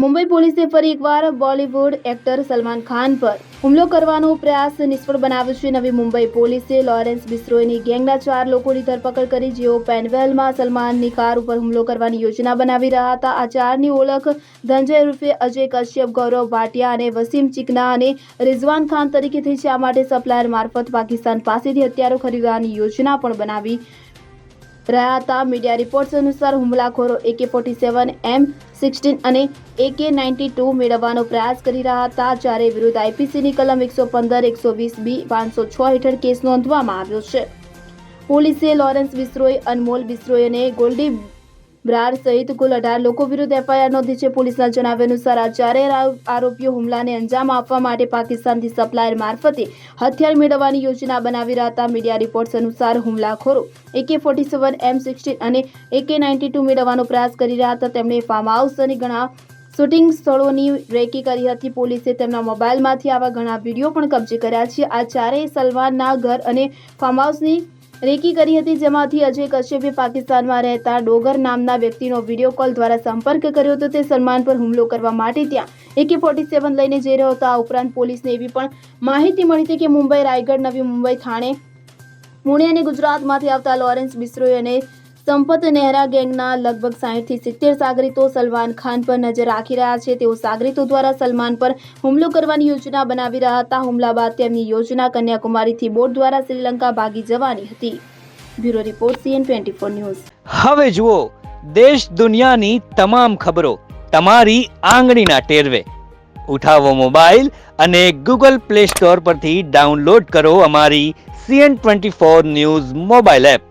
મુંબઈ પોલીસે ફરી એકવાર બોલિવૂડ એક્ટર સલમાન ખાન પર હુમલો કરવાનો પ્રયાસ નિષ્ફળ બનાવ્યો છે. નવી મુંબઈ પોલીસે લોરેન્સ બિસ્રોયની ગેંગના ચાર લોકોની ધરપકડ કરી, જેઓ પેનવેલમાં સલમાનની કાર ઉપર હુમલો કરવાની યોજના બનાવી રહ્યા હતા. આ ચારની ઓળખ ધનજય રૂપે અજય કશ્યપ, ગૌરવ ભાટિયા અને વસીમ ચિકના અને રિઝવાન ખાન તરીકે થઈ છે. આ માટે સપ્લાયર મારફત પાકિસ્તાન પાસેથી હથિયારો ખરીદવાની યોજના પણ બનાવી રહ્યા હતા મીડિયા રિપોર્ટ્સ અનુસાર હુમલાખોરો એકે ફોર્ટી સેવન એમ સિક્સટીન અને એકે નાઇન્ટી ટુ મેળવવાનો પ્રયાસ કરી રહ્યા હતા, જ્યારે વિરુદ્ધ આઈપીસીની કલમ એકસો પંદર, એકસો વીસ બી પાંચસો છ હેઠળ કેસ નોંધવામાં આવ્યો છે. પોલીસે લોરેન્સ બિસ્રોય અનમોલ બિસ્રોય અને ગોલ્ડી બ્રાર સહિત કુલ અઢાર લોકો વિરુદ્ધ એફઆઈઆર નોંધી છે. પોલીસના જણાવ્યા અનુસાર આ ચારેય આરોપીઓ હુમલાને અંજામ આપવા માટે પાકિસ્તાનથી સપ્લાયર મારફતે હથિયાર મેળવવાની યોજના બનાવી રહ્યા મીડિયા રિપોર્ટ્સ અનુસાર હુમલાખોરો એકે ફોર્ટી સેવન એમ સિક્સટીન અને એકે નાઇન્ટી ટુ મેળવવાનો પ્રયાસ કરી રહ્યા હતા. તેમણે ફાર્મ હાઉસ અને ઘણા શૂટિંગ સ્થળોની રેકી કરી હતી. પોલીસે તેમના મોબાઈલમાંથી આવા ઘણા વીડિયો પણ કબજે કર્યા છે. આ ચારેય સલમાનના ઘર અને ફાર્મ હાઉસની રેકી કરી હતી, જેમાંથી અજય કશ્યપે પાકિસ્તાનમાં રહેતા ડોગર નામના વ્યક્તિનો વીડિયો કોલ દ્વારા સંપર્ક કર્યો હતો. તે સલમાન પર હુમલો કરવા માટે ત્યાં એકે ફોર્ટી સેવન લઈને જઈ રહ્યો હતો. આ ઉપરાંત પોલીસને એવી પણ માહિતી મળી હતી કે મુંબઈ, રાયગઢ, નવી મુંબઈ, થાણે, પુણે અને ગુજરાતમાંથી આવતા લોરેન્સ બિસ્રોય અને સંપત નેહરા ગેંગના લગભગ સાહીઠથી સિત્તેર સાગરીતો સલમાન ખાન પર નજર રાખી રહ્યા છે. તેઓ સાગરીતો દ્વારા સલમાન પર હુમલો કરવાની યોજના બનાવી રહ્યા હતા. હુમલા બાદ તેમની યોજના કન્યાકુમારીથી બોટ દ્વારા શ્રીલંકા ભાગી જવાની હતી. Bureau report CN twenty four news. હવે જુઓ, દેશ દુનિયાની તમામ ખબરો તમારી આંગળીના ટેરવે. ઉઠાવો મોબાઈલ અને ગૂગલ પ્લે સ્ટોર પરથી ડાઉનલોડ કરો અમારી CN twenty four news mobile app.